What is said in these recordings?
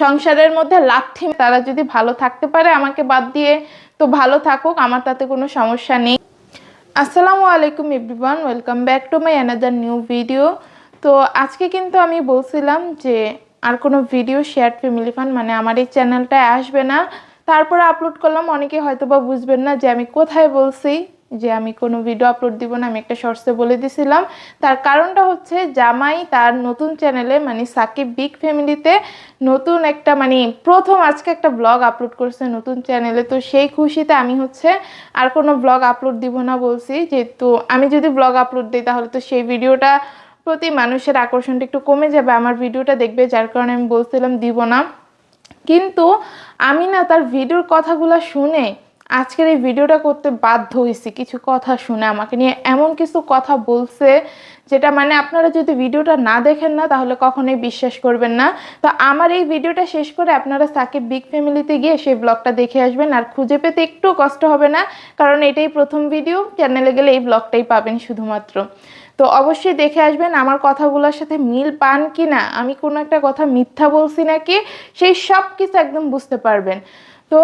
সংসারের মধ্যে লাথি তারা যদি ভালো থাকতে পারে, আমাকে বাদ দিয়ে তো ভালো থাকুক, আমার তাতে কোনো সমস্যা নেই। আসসালামু আলাইকুম everyone, welcome back to my another new video. তো আজকে কিন্তু আমি বলছিলাম যে আর কোনো ভিডিও শেয়ার ফ্যামিলি ফান মানে আমার এই চ্যানেলটায় আসবে না। তারপরে আপলোড করলাম, অনেকে হয়তো বা বুঝবেন না যে আমি কোথায় বলছি। যে আমি কোনো ভিডিও আপলোড দিব না, আমি একটা শর্টসে বলে দিছিলাম। তার কারণটা হচ্ছে জামাই তার নতুন চ্যানেলে মানে সাকিব বিগ ফ্যামিলিতে নতুন একটা মানে প্রথম আজকে একটা ব্লগ আপলোড করছে নতুন চ্যানেলে তো সেই খুশিতে আমি হচ্ছে আর কোনো ব্লগ আপলোড দিব না বলছি। যেহেতু আমি যদি ব্লগ আপলোড দিই, তাহলে তো সেই ভিডিওটা প্রতি মানুষের আকর্ষণটা একটু কমে যাবে। আমার ভিডিওটা দেখবে, যার কারণে আমি বলছিলাম দিব না। কিন্তু আমি না তার ভিডিওর কথাগুলো শুনে আজকের এই ভিডিওটা করতে বাধ্য হয়েছি। কিছু কথা শুনে আমাকে নিয়ে এমন কিছু কথা বলছে, যেটা মানে আপনারা যদি ভিডিওটা না দেখেন না, তাহলে কখনোই বিশ্বাস করবেন না। তো আমার এই ভিডিওটা শেষ করে আপনারা সাকিব বিগ ফ্যামিলিতে গিয়ে সেই ব্লগটা দেখে আসবেন, আর খুঁজে পেতে একটু কষ্ট হবে না, কারণ এটাই প্রথম ভিডিও, চ্যানেলে গেলে এই ব্লগটাই পাবেন শুধুমাত্র। তো অবশ্যই দেখে আসবেন আমার কথাগুলোর সাথে মিল পান কি না, আমি কোনো একটা কথা মিথ্যা বলছি নাকি, সেই সব কিছু একদম বুঝতে পারবেন। তো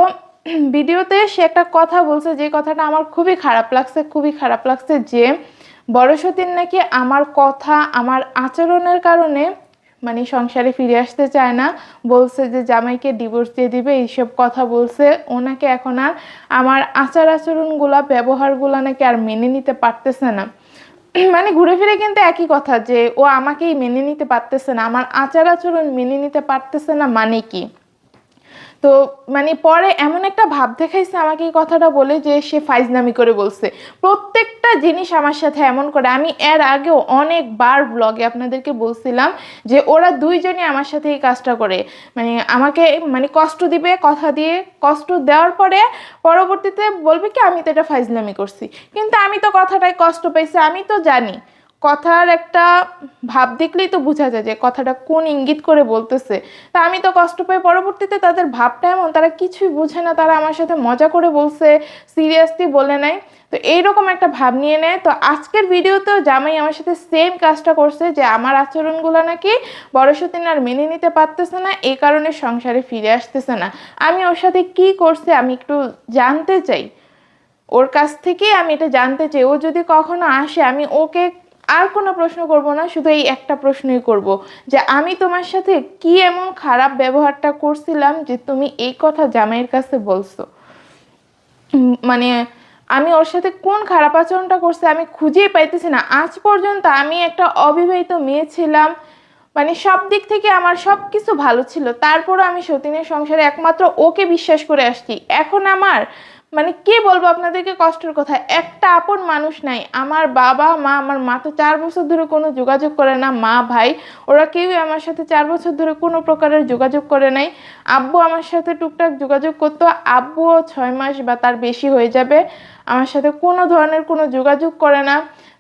ভিডিওতে সে একটা কথা বলছে, যে কথাটা আমার খুবই খারাপ লাগছে, খুবই খারাপ লাগছে যে বড় নাকি আমার কথা, আমার আচরণের কারণে মানে সংসারে ফিরে আসতে চায় না। বলছে যে জামাইকে ডিভোর্স দিয়ে দিবে, এইসব কথা বলছে। ওনাকে এখন আর আমার আচার আচরণগুলা, ব্যবহারগুলা নাকি আর মেনে নিতে পারতেছে না। মানে ঘুরে ফিরে কিন্তু একই কথা, যে ও আমাকেই মেনে নিতে পারতেছে না। আমার আচার আচরণ মেনে নিতে পারতেছে না মানে কি? তো মানে পরে এমন একটা ভাব দেখাইছে আমাকে এই কথাটা বলে যে সে ফাইজনামি করে বলছে। প্রত্যেকটা জিনিস আমার সাথে এমন করে। আমি এর আগেও অনেকবার ব্লগে আপনাদেরকে বলছিলাম যে ওরা দুইজনই আমার সাথে এই কাজটা করে। মানে আমাকে মানে কষ্ট দিবে, কথা দিয়ে কষ্ট দেওয়ার পরে পরবর্তীতে বলবে কি, আমি তো এটা ফাইজলামি করছি। কিন্তু আমি তো কথাটায় কষ্ট পাইছি আমি তো জানি। কথার একটা ভাব দেখলেই তো বোঝা যায় যে কথাটা কোন ইঙ্গিত করে বলতেছে। তা আমি তো কষ্ট পাই পরবর্তীতে তাদের ভাবটা এমন, তারা কিছুই বোঝে না, তারা আমার সাথে মজা করে বলছে, সিরিয়াসলি বলে নাই। তো এইরকম একটা ভাব নিয়ে নেয়। তো আজকের ভিডিওতেও জামাই আমার সাথে সেম কাজটা করছে যে আমার আচরণগুলো নাকি বড় আর মেনে নিতে পারতেছে না এই কারণে সংসারে ফিরে আসতেছে না। আমি ওর সাথে কি করছে আমি একটু জানতে চাই। ওর কাছ থেকে আমি এটা জানতে চাই। ও যদি কখনো আসে, আমি ওকে আর কোনো প্রশ্ন করব না, শুধু এই একটা প্রশ্নই করব যে আমি তোমার সাথে কি এমন খারাপ ব্যবহারটা করছিলাম যে তুমি এই কথা জামাইয়ের কাছে বলছো? মানে আমি ওর সাথে কোন খারাপ আচরণটা করছে আমি খুঁজেই পাইতেছি না। আজ পর্যন্ত আমি একটা অবিবাহিত মেয়ে ছিলাম মানে সব দিক থেকে আমার সব কিছু ভালো ছিল। তারপরও আমি সতীনের সংসারে একমাত্র ওকে বিশ্বাস করে আসছি। এখন আমার মানে কে বলব আপনাদেরকে কষ্টের কথা? একটা আপন মানুষ নাই। আমার বাবা, মা, আমার মা তো চার বছর ধরে কোনো যোগাযোগ করে না। মা, ভাই, ওরা কেউই আমার সাথে চার বছর ধরে কোনো প্রকারের যোগাযোগ করে নাই। আব্বু আমার সাথে টুকটাক যোগাযোগ করতো। আব্বুও ছয় মাস বা তার বেশি হয়ে যাবে। আমার সাথে কোনো ধরনের কোনো যোগাযোগ করে না।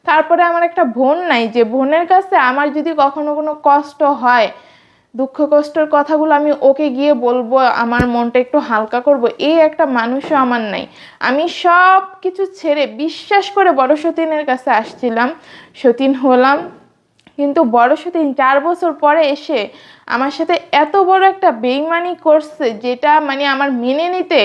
তারপরে আমার একটা বোন নাই যে বোনের কাছে আমার যদি কখনো কোনো কষ্ট হয় দুঃখ কষ্টের কথাগুলো আমি ওকে গিয়ে বলব, আমার মনটা একটু হালকা করব এই একটা মানুষও আমার নাই। আমি সব কিছু ছেড়ে বিশ্বাস করে বড় সতীনের কাছে আসছিলাম, সতীন হলাম। কিন্তু বড় সতীন চার বছর পরে এসে আমার সাথে এত বড় একটা বেইমানি করছে, যেটা মানে আমার মেনে নিতে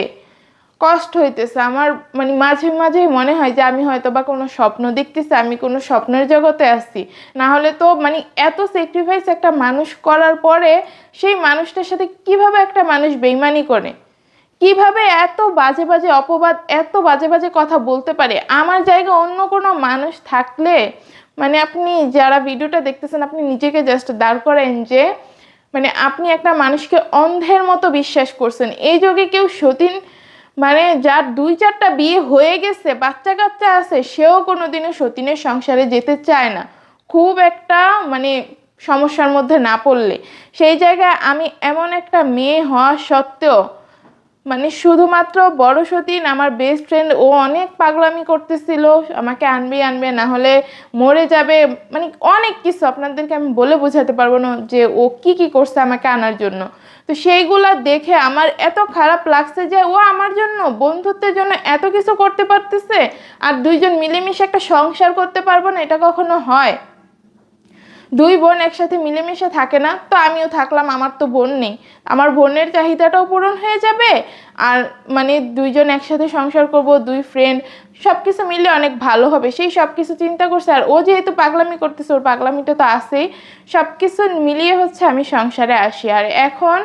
কষ্ট হইতেছে। আমার মানে মাঝে মাঝেই মনে হয় যে আমি হয়তো বা কোনো স্বপ্ন দেখতেছি, আমি কোনো স্বপ্নের জগতে আসছি না হলে তো মানে এত স্যাক্রিফাইস একটা মানুষ করার পরে সেই মানুষটার সাথে কীভাবে একটা মানুষ বেইমানি করে? কীভাবে এত বাজে বাজে অপবাদ, এত বাজে বাজে কথা বলতে পারে? আমার জায়গায় অন্য কোনো মানুষ থাকলে মানে আপনি যারা ভিডিওটা দেখতেছেন, আপনি নিজেকে জাস্ট দাঁড় করেন যে মানে আপনি একটা মানুষকে অন্ধের মতো বিশ্বাস করছেন। এই যোগে কেউ সতীন মানে যার দুই চারটা বিয়ে হয়ে গেছে, বাচ্চা কাচ্চা আছে, সেও কোনোদিনও সতীনের সংসারে যেতে চায় না। খুব একটা মানে সমস্যার মধ্যে না পড়লে। সেই জায়গায় আমি এমন একটা মেয়ে হওয়া সত্ত্বেও মানে শুধুমাত্র বড় সতীন, আমার বেস্ট ফ্রেন্ড ও অনেক পাগলামি করতেছিল, আমাকে আনবে আনবে, না হলে মরে যাবে মানে অনেক কিছু। আপনাদেরকে আমি বলে বোঝাতে পারব না যে ও কি কি করছে আমাকে আনার জন্য। তো সেইগুলা দেখে আমার এত খারাপ লাগছে যে ও আমার জন্য, বন্ধুত্বের জন্য এত কিছু করতে পারতেছে আর দুইজন মিলেমিশে একটা সংসার করতে পারব না, এটা কখনো হয়। দুই বোন একসাথে মিলেমিশে থাকে না, তো আমিও থাকলাম, আমার তো বোন নেই। আমার বোনের চাহিদাটাও পূরণ হয়ে যাবে আর মানে দুইজন একসাথে সংসার করব, দুই ফ্রেন্ড সব কিছু মিলে অনেক ভালো হবে। সেই সব কিছু চিন্তা করছে আর ও যেহেতু পাগলামি করতেছে, ওর পাগলামিটা তো আছেই। সব কিছু মিলিয়ে হচ্ছে আমি সংসারে আসি। আর এখন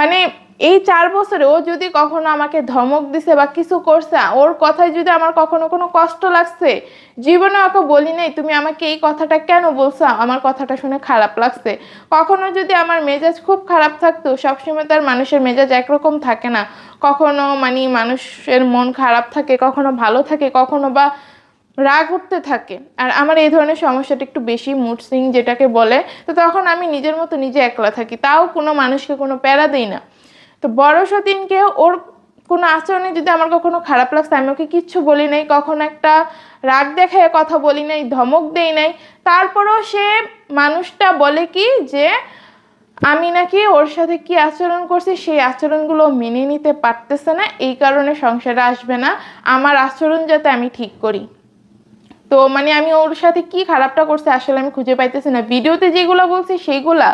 মানে এই চার বছরে ও যদি কখনো আমাকে ধমক দিছে বা কিছু করছে, ওর কথায় যদি আমার কখনো কোনো কষ্ট লাগছে, জীবনে ওকে বলি নাই, তুমি আমাকে এই কথাটা কেন বলছো? আমার কথাটা শুনে খারাপ লাগছে। কখনো যদি আমার মেজাজ খুব খারাপ থাকতো, সবসময় তার মানুষের মেজাজ একরকম থাকে না। কখনো মানে মানুষের মন খারাপ থাকে, কখনো ভালো থাকে, কখনো বা রাগ উঠতে থাকে। আর আমার এই ধরনের সমস্যাটা একটু বেশি মুড সিং যেটাকে বলে, তো তখন আমি নিজের মতো নিজে একলা থাকি। তাও কোনো মানুষকে কোনো প্যারা দিই না। তো বড় সতীনকে ওর কোনো আচরণে যদি আমার কখনো খারাপ লাগছে, আমি ওকে কিচ্ছু বলি নাই, কখনো একটা রাগ দেখায় কথা বলি নাই, ধমক দেই নাই, তারপরেও সে মানুষটা বলে কি যে, আমি নাকি ওর সাথে কি আচরণ করছি সেই আচরণগুলো মেনে নিতে পারতেছে না, এই কারণে সংসারে আসবে না, আমার আচরণ যাতে আমি ঠিক করি। তো মানে আমি ওর সাথে কি খারাপটা করছে আসলে আমি খুঁজে পাইতেছি না। ভিডিওতে যেগুলো বলছি সেইগুলা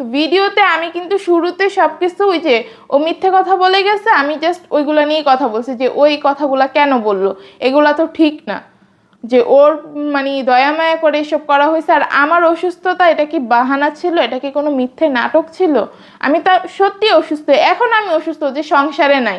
ভিডিওতে আমি কিন্তু শুরুতে সব কিছু ওই যে ও মিথ্যে কথা বলে গেছে, আমি জাস্ট ওইগুলো নিয়েই কথা বলছি যে ওই কথাগুলা কেন বলল? এগুলা তো ঠিক না। যে ওর মানে দয়া মায়া করে এসব করা হয়েছে, আর আমার অসুস্থতা এটা কি বাহানা ছিল? এটা কি কোনো মিথ্যে নাটক ছিল? আমি তা সত্যি অসুস্থ। এখন আমি অসুস্থ যে সংসারে নাই।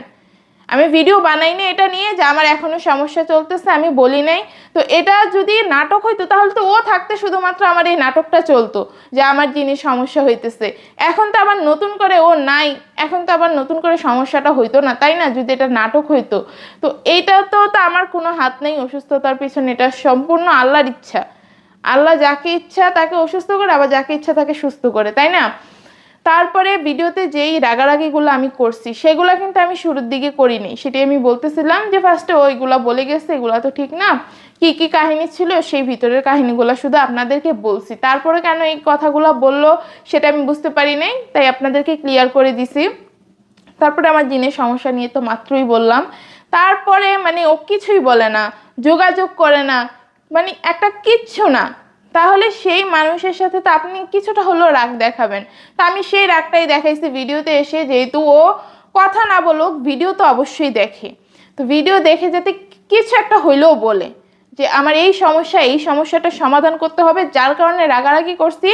আমি ভিডিও বানাইনি এটা নিয়ে যে আমার এখনও সমস্যা চলতেছে, আমি বলি নাই। তো এটা যদি নাটক হইতো, তাহলে তো ও থাকতে শুধুমাত্র আমার এই নাটকটা চলতো, যে আমার জিনিস সমস্যা হইতেছে। এখন তো আবার নতুন করে ও নাই, এখন তো আবার নতুন করে সমস্যাটা হইতো না, তাই না? যদি এটা নাটক হইতো। তো এইটা তো তো আমার কোনো হাত নেই অসুস্থতার পিছনে, এটা সম্পূর্ণ আল্লাহর ইচ্ছা। আল্লাহ যাকে ইচ্ছা তাকে অসুস্থ করে, আবার যাকে ইচ্ছা তাকে সুস্থ করে, তাই না? তারপরে ভিডিওতে যেই রাগারাগিগুলো আমি করছি, সেগুলো কিন্তু আমি শুরুর দিকে করিনি। সেটাই আমি বলতেছিলাম যে ফার্স্টে ওইগুলো বলে গেছে, এগুলো তো ঠিক না। কি কি কাহিনী ছিল, সেই ভিতরের কাহিনীগুলো শুধু আপনাদেরকে বলছি। তারপরে কেন এই কথাগুলো বলল, সেটা আমি বুঝতে পারি নাই, তাই আপনাদেরকে ক্লিয়ার করে দিছি। তারপরে আমার জিনের সমস্যা নিয়ে তো মাত্রই বললাম। তারপরে মানে ও কিছুই বলে না, যোগাযোগ করে না মানে একটা কিচ্ছু না। তাহলে সেই মানুষের সাথে তো আপনি কিছুটা হলেও রাগ দেখাবেন। তা আমি সেই রাগটাই দেখাইছি ভিডিওতে এসে, যেহেতু ও কথা না বলুক, ভিডিও তো অবশ্যই দেখে। তো ভিডিও দেখে যাতে কিছু একটা হইলেও বলে। যে আমার এই সমস্যা, এই সমস্যাটা সমাধান করতে হবে, যার কারণে রাগারাগি করছি।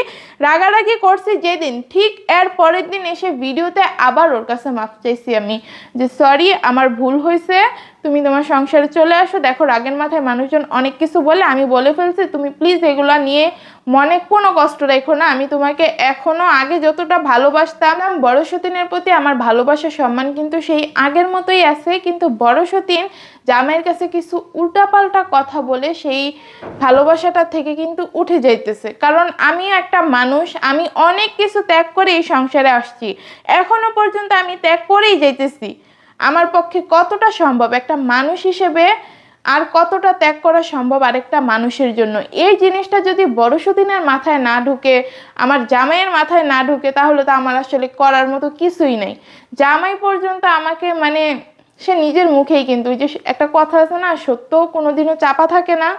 রাগারাগি করছি যেদিন, ঠিক এর পরের দিন এসে ভিডিওতে আবার ওর কাছে মাফ চাইছি আমি। যে, সরি, আমার ভুল হয়েছে, তুমি তোমার সংসারে চলে আসো। দেখো, রাগের মাথায় মানুষজন অনেক কিছু বলে, আমি বলে ফেলছি। তুমি প্লিজ এগুলো নিয়ে মনে কোনো কষ্ট রেখো না, আমি তোমাকে এখনও আগে যতটা ভালোবাসতাম, বড় সতীনের প্রতি আমার ভালোবাসা, সম্মান কিন্তু সেই আগের মতোই আছে, কিন্তু বড় সতীন জামাইয়ের কাছে কিছু উল্টাপাল্টা কথা বলে সেই ভালোবাসাটা থেকে কিন্তু উঠে যাইতেছে। কারণ আমি একটা মানুষ, আমি অনেক কিছু ত্যাগ করে এই সংসারে আসছি, এখনও পর্যন্ত আমি ত্যাগ করেই যাইতেছি। আমার পক্ষে কতটা সম্ভব? একটা মানুষ হিসেবে আর কতটা ত্যাগ করা সম্ভব আরেকটা মানুষের জন্য? এই জিনিসটা যদি বড় সুদিনের মাথায় না ঢুকে, আমার জামাইয়ের মাথায় না ঢুকে, তাহলে তো আমার আসলে করার মতো কিছুই নেই। জামাই পর্যন্ত আমাকে মানে সে নিজের মুখেই কিন্তু যে একটা কথা আছে না সত্য কোনোদিনও চাপা থাকে না।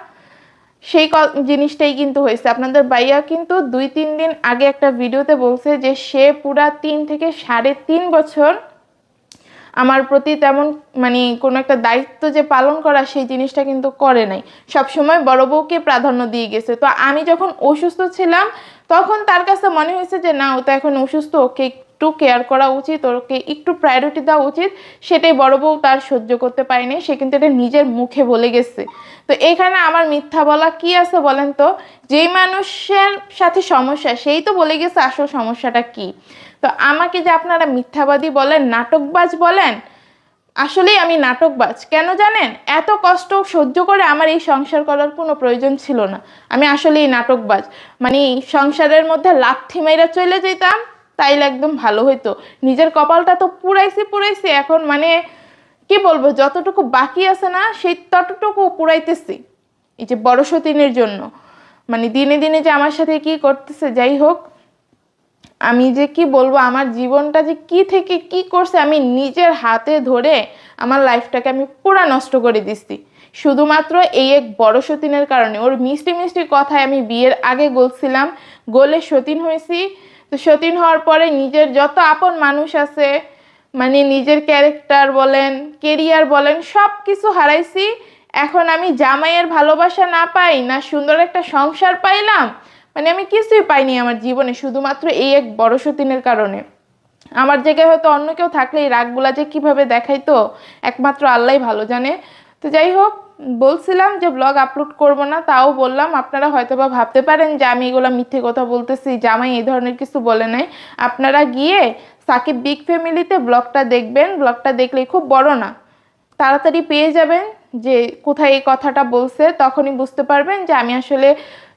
সেই জিনিসটাই কিন্তু হয়েছে। আপনাদের ভাইয়া কিন্তু দুই তিন দিন আগে একটা ভিডিওতে বলছে যে, সে পুরা তিন থেকে সাড়ে তিন বছর আমার প্রতি তেমন মানে কোনো একটা দায়িত্ব যে পালন করা, সেই জিনিসটা কিন্তু করে নাই। সব সময় বড় বউকে প্রাধান্য দিয়ে গেছে। তো আমি যখন অসুস্থ ছিলাম, তখন তার কাছে মনে হয়েছে যে, না, ও তো এখন অসুস্থ, ওকে একটু কেয়ার করা উচিত, ওকে একটু প্রায়োরিটি দেওয়া উচিত। সেটাই বড় বউ তার সহ্য করতে পারেনি সে কিন্তু এটা নিজের মুখে বলে গেছে। তো এখানে আমার মিথ্যা বলা কি আছে বলেন তো? যেই মানুষের সাথে সমস্যা, সেই তো বলে গেছে আসল সমস্যাটা কি? তো আমাকে যে আপনারা মিথ্যাবাদী বলেন, নাটকবাজ বলেন, আসলেই আমি নাটকবাজ। কেন জানেন? এত কষ্ট সহ্য করে আমার এই সংসার করার কোনো প্রয়োজন ছিল না। আমি আসলেই নাটকবাজ। মানে সংসারের মধ্যে লাথি মাইরা চলে যেতাম, তাইলে একদম ভালো হইতো। নিজের কপালটা তো পুরাইছি পুরাইছি। এখন মানে কি বলব, যতটুকু বাকি আছে না, সেই ততটুকু পুরাইতেছি। এই যে বড় সতীনের জন্য। মানে দিনে দিনে যে আমার সাথে কি করতেছে, যাই হোক আমি যে কি বলব, আমার জীবনটা যে কি থেকে কি করছে, আমি নিজের হাতে ধরে আমার লাইফটাকে আমি পুরা নষ্ট করে দিচ্ছি। শুধুমাত্র এই এক বড় সতীনের কারণে। ওর মিষ্টি মিষ্টি কথায় আমি বিয়ের আগে গলছিলাম গোলে সতীন হয়েছি। তো সতীন হওয়ার পরে নিজের যত আপন মানুষ আছে মানে নিজের ক্যারেক্টার বলেন কেরিয়ার বলেন সব কিছু হারাইছি। এখন আমি জামাইয়ের ভালোবাসা না পাই, না সুন্দর একটা সংসার পাইলাম মানে আমি কিছুই পাইনি আমার জীবনে, শুধুমাত্র এই এক বড় সতীনের কারণে। আমার জায়গায় হয়তো অন্য কেউ থাকলে এই রাগগুলা যে কীভাবে দেখাইতো, একমাত্র আল্লাহ ভালো জানে। তো যাই হোক, বলছিলাম যে ব্লগ আপলোড করব না, তাও বললাম, আপনারা হয়তো বা ভাবতে পারেন যে আমি এগুলো মিথ্যে কথা বলতেছি, জামাই এই ধরনের কিছু বলে নাই। আপনারা গিয়ে সাকিব বিগ ফ্যামিলিতে ব্লগটা দেখবেন ব্লগটা দেখলে খুব বড় না। তাড়াতাড়ি পেয়ে যাবেন যে কোথায় এই কথাটা বলছে, তখনই বুঝতে পারবেন যে আমি আসলে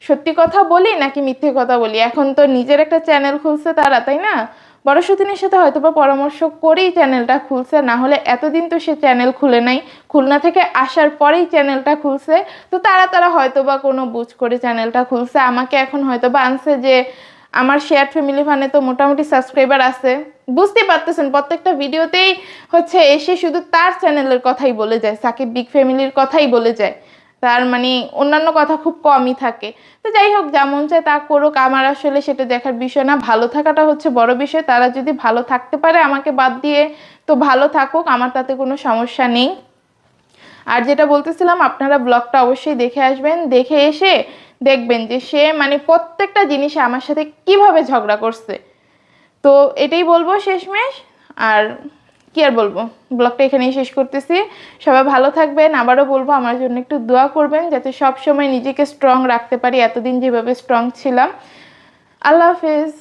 সত্যি কথা বলি নাকি মিথ্যে কথা বলি। এখন তো নিজের একটা চ্যানেল খুলছে তারা, তাই না? বড় সতীনের সাথে হয়তো বা পরামর্শ করেই চ্যানেলটা খুলছে, না হলে এতদিন তো সে চ্যানেল খুলে নাই। খুলনা থেকে আসার পরেই চ্যানেলটা খুলছে। তো তারা তারা হয়তো বা কোনো বুঝ করে চ্যানেলটা খুলছে। আমাকে এখন হয়তো বা আনছে যে আমার শেয়ার ফ্যামিলি ফানে তো মোটামুটি সাবস্ক্রাইবার আছে। বুঝতে পারতেছেন, প্রত্যেকটা ভিডিওতেই হচ্ছে এসে শুধু তার চ্যানেলের কথাই বলে যায়, সাকিব বিগ ফ্যামিলির কথাই বলে যায়। তার মানে অন্যান্য কথা খুব কমই থাকে। তো যাই হোক যেমন চায় তা করুক। আমার আসলে সেটা দেখার বিষয় না। ভালো থাকাটা হচ্ছে বড় বিষয়। তারা যদি ভালো থাকতে পারে, আমাকে বাদ দিয়ে তো ভালো থাকুক। আমার তাতে কোনো সমস্যা নেই। আর যেটা বলতেছিলাম, আপনারা ব্লগটা অবশ্যই দেখে আসবেন। দেখে এসে দেখবেন যে সে মানে প্রত্যেকটা জিনিসে আমার সাথে কীভাবে ঝগড়া করছে। তো এটাই বলব শেষমেশ। আর কি আর বলব? ব্লগটা এখানেই শেষ করতেছি। সবাই ভালো থাকবেন। আবারও বলব, আমার জন্য একটু দোয়া করবেন, যাতে সব সময় নিজেকে স্ট্রং রাখতে পারি। এতদিন যেভাবে স্ট্রং ছিলাম। আল্লাহ হাফেজ।